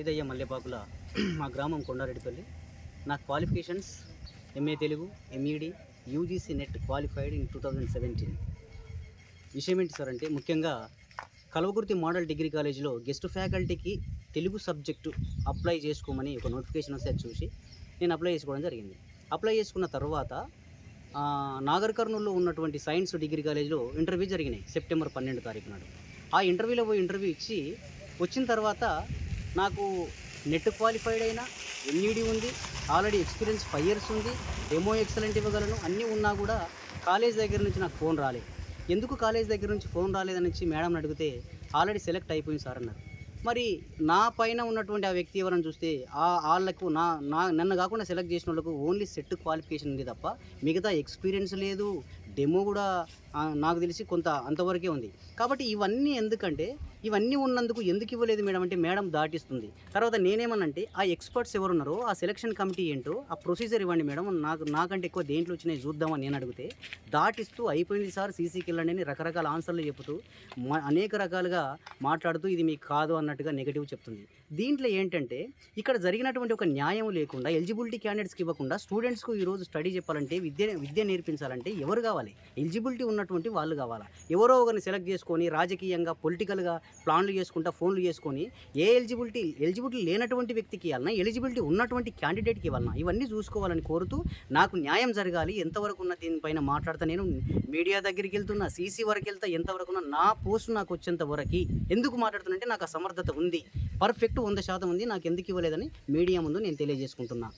ఐదయ్య మల్లెపాకుల మా గ్రామం కొండారెడ్డిపల్లి. నా qualifications MA Telugu MEd UGC NET qualified in two thousand seventeen. విషయం ఏంటి సార్ అంటే ముఖ్యంగా కలవకుర్తి మోడల్ డిగ్రీ కాలేజీలో గెస్ట్ ఫ్యాకల్టీకి తెలుగు సబ్జెక్టు అప్లై చేసుకోమని ఒక నోటిఫికేషన్ వస్తే చూసి నేను అప్లై చేసుకోవడం జరిగింది. అప్లై చేసుకున్న తర్వాత నాగర్ కర్నూలులో ఉన్నటువంటి సైన్స్ డిగ్రీ కాలేజీలో ఇంటర్వ్యూ జరిగినాయి సెప్టెంబర్ పన్నెండు తారీఖు నాడు. ఆ ఇంటర్వ్యూలో పోయి ఇంటర్వ్యూ ఇచ్చి వచ్చిన తర్వాత నాకు నెట్ క్వాలిఫైడ్ అయినా ఎన్ఈడి ఉంది ఆల్రెడీ ఎక్స్పీరియన్స్ ఫైవ్ ఇయర్స్ ఉంది డెమో ఎక్సలెంట్ ఇవ్వగలను అన్నీ ఉన్నా కూడా కాలేజ్ దగ్గర నుంచి నాకు ఫోన్ రాలేదు. ఎందుకు కాలేజ్ దగ్గర నుంచి ఫోన్ రాలేదనిచ్చి మేడం అడిగితే ఆల్రెడీ సెలెక్ట్ అయిపోయింది సార్ అన్నారు. మరి నా పైన ఉన్నటువంటి ఆ వ్యక్తి ఎవరని చూస్తే ఆ వాళ్ళకు నా నా నన్ను కాకుండా సెలెక్ట్ చేసిన వాళ్ళకు ఓన్లీ సెట్ క్వాలిఫికేషన్ ఉంది తప్ప మిగతా ఎక్స్పీరియన్స్ లేదు డెమో కూడా నాకు తెలిసి కొంత అంతవరకే ఉంది. కాబట్టి ఇవన్నీ ఎందుకంటే ఇవన్నీ ఉన్నందుకు ఎందుకు ఇవ్వలేదు మేడం అంటే మేడం దాటిస్తుంది. తర్వాత నేనేమనంటే ఆ ఎక్స్పర్ట్స్ ఎవరున్నారో ఆ సెలక్షన్ కమిటీ ఏంటో ఆ ప్రొసీజర్ ఇవ్వండి మేడం. నాకు నాకంటే ఎక్కువ దేంట్లో వచ్చినాయి చూద్దామని నేను అడిగితే దాటిస్తూ అయిపోయింది సార్ సీసీకి వెళ్ళండి అని రకరకాల ఆన్సర్లు చెబుతూ మ- అనేక రకాలుగా మాట్లాడుతూ ఇది మీకు కాదు అన్నట్టుగా నెగిటివ్ చెప్తుంది. దీంట్లో ఏంటంటే ఇక్కడ జరిగినటువంటి ఒక న్యాయం లేకుండా ఎలిజిబిలిటీ క్యాండిడేట్స్కి ఇవ్వకుండా స్టూడెంట్స్కు ఈరోజు స్టడీ చెప్పాలంటే విద్య విద్య నేర్పించాలంటే ఎవరు కావాలి? కావాలి. ఎలిజిబిలిటీ ఉన్నటువంటి వాళ్ళు కావాలా. ఎవరో ఒకరిని సెలెక్ట్ చేసుకొని రాజకీయంగా పొలిటికల్గా ప్లాన్లు చేసుకుంటా ఫోన్లు చేసుకొని ఏ ఎలిజిబిలిటీ ఎలిజిబిలిటీ లేనటువంటి వ్యక్తికి ఇవ్వాలన్నా ఎలిజిబిలిటీ ఉన్నటువంటి క్యాండిడేట్కి ఇవ్వాలన్నా ఇవన్నీ చూసుకోవాలని కోరుతూ నాకు న్యాయం జరగాలి. ఎంతవరకు ఉన్న దీనిపైన మాట్లాడతా. నేను మీడియా దగ్గరికి వెళ్తున్నా సీసీ వరకు వెళ్తా ఎంతవరకు ఉన్నా నా పోస్ట్ నాకు వచ్చేంత వరకు ఎందుకు మాట్లాడుతున్నంటే నాకు ఆ సమర్థత ఉంది. పర్ఫెక్ట్ వంద శాతం ఉంది. నాకు ఎందుకు ఇవ్వలేదని మీడియా ముందు నేను తెలియజేసుకుంటున్నా.